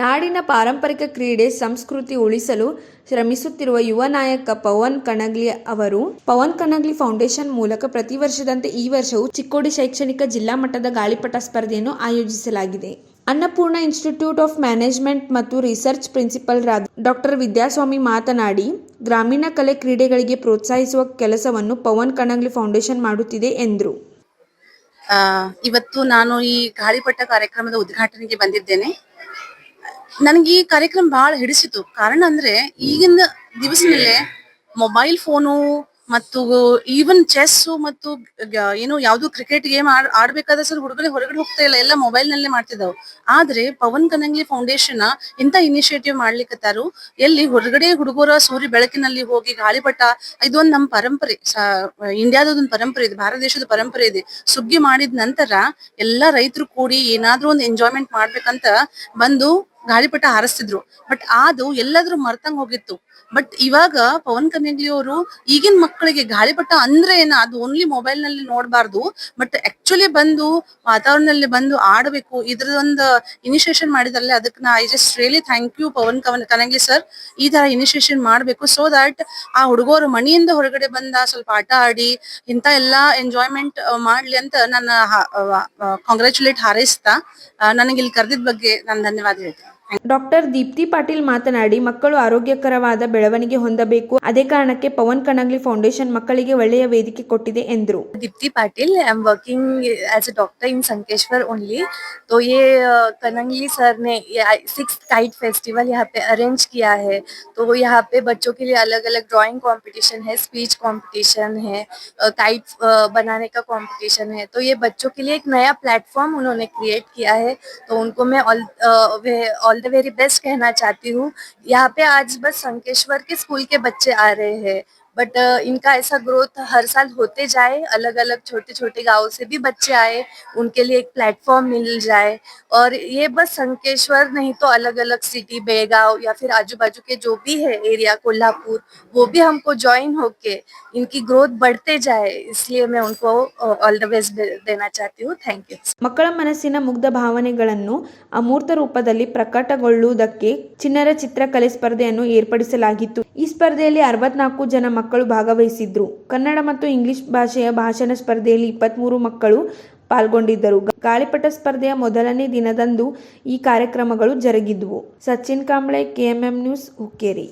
ನಾಡಿನ ಪಾರಂಪರಿಕ ಕ್ರೀಡೆ ಸಂಸ್ಕೃತಿ ಉಳಿಸಲು ಶ್ರಮಿಸುತ್ತಿರುವ ಯುವ ನಾಯಕ ಪವನ್ ಕಣಗ್ಲಿ ಅವರು, ಪವನ್ ಕಣಗ್ಲಿ ಫೌಂಡೇಶನ್ ಮೂಲಕ ಪ್ರತಿ ವರ್ಷದಂತೆ ಈ ವರ್ಷವೂ ಚಿಕ್ಕೋಡಿ ಶೈಕ್ಷಣಿಕ ಜಿಲ್ಲಾ ಮಟ್ಟದ ಗಾಳಿಪಟ ಸ್ಪರ್ಧೆಯನ್ನು ಆಯೋಜಿಸಲಾಗಿದೆ. ಅನ್ನಪೂರ್ಣ ಇನ್ಸ್ಟಿಟ್ಯೂಟ್ ಆಫ್ ಮ್ಯಾನೇಜ್ಮೆಂಟ್ ಮತ್ತು ರಿಸರ್ಚ್ ಪ್ರಿನ್ಸಿಪಲ್ರಾದ ಡಾಕ್ಟರ್ ವಿದ್ಯಾಸ್ವಾಮಿ ಮಾತನಾಡಿ, ಗ್ರಾಮೀಣ ಕಲೆ ಕ್ರೀಡೆಗಳಿಗೆ ಪ್ರೋತ್ಸಾಹಿಸುವ ಕೆಲಸವನ್ನು ಪವನ್ ಕಣಗ್ಲಿ ಫೌಂಡೇಶನ್ ಮಾಡುತ್ತಿದೆ ಎಂದರು. ಇವತ್ತು ನಾನು ಈ ಗಾಳಿಪಟ ಕಾರ್ಯಕ್ರಮದ ಉದ್ಘಾಟನೆಗೆ ಬಂದಿದ್ದೇನೆ. ನನಗೆ ಈ ಕಾರ್ಯಕ್ರಮ ಬಹಳ ಹಿಡಿಸಿತು. ಕಾರಣ ಅಂದ್ರೆ ಈಗಿನ ದಿವಸದಲ್ಲೇ ಮೊಬೈಲ್ ಫೋನು ಮತ್ತು ಈವನ್ ಚೆಸ್ ಮತ್ತು ಏನು ಯಾವ್ದು ಕ್ರಿಕೆಟ್ ಗೇಮ್ ಆಡ್ಬೇಕಾದ್ರೆ ಸರ್ ಹುಡುಗರು ಹೊರಗಡೆ ಹೋಗ್ತಾ ಇಲ್ಲ. ಎಲ್ಲ ಮೊಬೈಲ್ ನಲ್ಲೇ ಮಾಡ್ತಿದ್ದಾವೆ. ಆದ್ರೆ ಪವನ್ ಕನಂಗ್ಲಿ ಫೌಂಡೇಶನ್ ಇಂತ ಇನಿಷಿಯೇಟಿವ್ ಮಾಡ್ಲಿಕ್ಕತ್ತಾರು ಎಲ್ಲಿ ಹೊರಗಡೆ ಹುಡುಗರ ಸೂರ್ಯ ಬೆಳಕಿನಲ್ಲಿ ಹೋಗಿ ಗಾಳಿಪಟ, ಇದೊಂದು ನಮ್ಮ ಪರಂಪರೆ. ಇಂಡಿಯಾದ ಒಂದು ಪರಂಪರೆ ಇದೆ, ಭಾರತ ದೇಶದ ಪರಂಪರೆ ಇದೆ. ಸುಗ್ಗಿ ಮಾಡಿದ ನಂತರ ಎಲ್ಲಾ ರೈತರು ಕೂಡಿ ಏನಾದ್ರೂ ಒಂದು ಎಂಜಾಯ್ಮೆಂಟ್ ಮಾಡ್ಬೇಕಂತ ಬಂದು ಗಾಳಿಪಟ ಹಾರಿಸ್ತಿದ್ರು. ಬಟ್ ಅದು ಎಲ್ಲಾದ್ರೂ ಮರ್ತಂಗ್ ಹೋಗಿತ್ತು. ಬಟ್ ಇವಾಗ ಪವನ್ ಕನ್ಯಗ್ಲಿ ಅವರು ಈಗಿನ ಮಕ್ಕಳಿಗೆ ಗಾಳಿಪಟ ಅಂದ್ರೆ ಏನ? ಅದು ಓನ್ಲಿ ಮೊಬೈಲ್ನಲ್ಲಿ ನೋಡಬಾರ್ದು. ಬಟ್ ಆಕ್ಚುಲಿ ಬಂದು ವಾತಾವರಣದಲ್ಲಿ ಬಂದು ಆಡಬೇಕು. ಇದ್ರದೊಂದು ಇನಿಷಿಯೇಷನ್ ಮಾಡಿದ್ರಲ್ಲ ಅದಕ್ಕೆ ನಾ I just really thank you Pavan Kavan Kanagli sir ಈ ತರ ಇನಿಷಿಯೇಷನ್ ಮಾಡಬೇಕು ಸೊ ದಟ್ ಆ ಹುಡುಗರು ಮನೆಯಿಂದ ಹೊರಗಡೆ ಬಂದ ಸ್ವಲ್ಪ ಆಟ ಆಡಿ, ಇಂತ ಎಲ್ಲಾ ಎಂಜಾಯ್ಮೆಂಟ್ ಮಾಡ್ಲಿ ಅಂತ ನನ್ನ ಕಾಂಗ್ರ್ಯಾಚುಲೇಟ್ ಹಾರೈಸ್ತಾ ನನಗೆ ಇಲ್ಲಿ ಕರೆದಿದ್ದ ಬಗ್ಗೆ ನಾನು ಧನ್ಯವಾದ ಹೇಳ್ತೇನೆ. ಡಾಕ್ಟರ್ ದೀಪ್ತಿ ಪಾಟೀಲ್ ಮಾತನಾಡಿ ಮಕ್ಕಳು ಆರೋಗ್ಯಕರವಾದ ಬೆಳವಣಿಗೆ ಹೊಂದಬೇಕು ಅದೇ ಕಾರಣಕ್ಕೆ ಪವನ್ ಕಣಗ್ಲಿ ಫೌಂಡೇಶನ್ ಮಕ್ಕಳಿಗೆ ಒಳ್ಳೆಯ ವೇದಿಕೆ ಕೊಟ್ಟಿದೆ ಎಂದರು Deepti Patil I am working as a doctor in Sankeshwar only तो ये अ, कनंगली सर ने सिक्स काइट फेस्टिवल यहाँ पे अरेंज किया है तो यहाँ पे बच्चों के लिए अलग अलग ड्राइंग कंपटीशन है स्पीच कंपटीशन है काइट बनाने का कंपटीशन है तो ये बच्चों के लिए एक नया प्लेटफॉर्म उन्होंने क्रिएट किया है तो उनको मैं all all the very best कहना चाहती हूँ। यहाँ पे आज बस संकेश्वर के स्कूल के बच्चे आ रहे हैं। बट इनका ऐसा ग्रोथ हर साल होते जाए अलग अलग छोटे छोटे गाँव से भी बच्चे आए उनके लिए एक प्लेटफॉर्म मिल जाए और ये बस संकेश्वर नहीं तो अलग अलग सिटी बेगांव या फिर आजू बाजू के जो भी है एरिया कोल्हापुर वो भी हमको ज्वाइन होके इनकी ग्रोथ बढ़ते जाए इसलिए मैं उनको ऑल द बेस्ट देना चाहती हूँ थैंक यू ಮಕ್ಕಳ ಮನಸ್ಸಿನ ಮುಗ್ಧ ಭಾವನೆಗಳನ್ನು ಅಮೂರ್ತ ರೂಪದಲ್ಲಿ ಪ್ರಕಟಗೊಳ್ಳುವುದಕ್ಕೆ ಚಿನ್ನರ ಚಿತ್ರಕಲೆ ಸ್ಪರ್ಧೆಯನ್ನು ಏರ್ಪಡಿಸಲಾಗಿತ್ತು ಈ ಸ್ಪರ್ಧೆಯಲ್ಲಿ ಅರವತ್ನಾಲ್ಕು ಜನ ಮಕ್ಕಳು ಭಾಗವಹಿಸಿದ್ರು. ಕನ್ನಡ ಮತ್ತು ಇಂಗ್ಲಿಷ್ ಭಾಷೆಯ ಭಾಷಣ ಸ್ಪರ್ಧೆಯಲ್ಲಿ ಇಪ್ಪತ್ಮೂರು ಮಕ್ಕಳು ಪಾಲ್ಗೊಂಡಿದ್ದರು. ಗಾಳಿಪಟ ಸ್ಪರ್ಧೆಯ ಮೊದಲನೇ ದಿನದಂದು ಈ ಕಾರ್ಯಕ್ರಮಗಳು ಜರುಗಿದ್ವು. Sachin Kamble, KMM news, Hukkeri.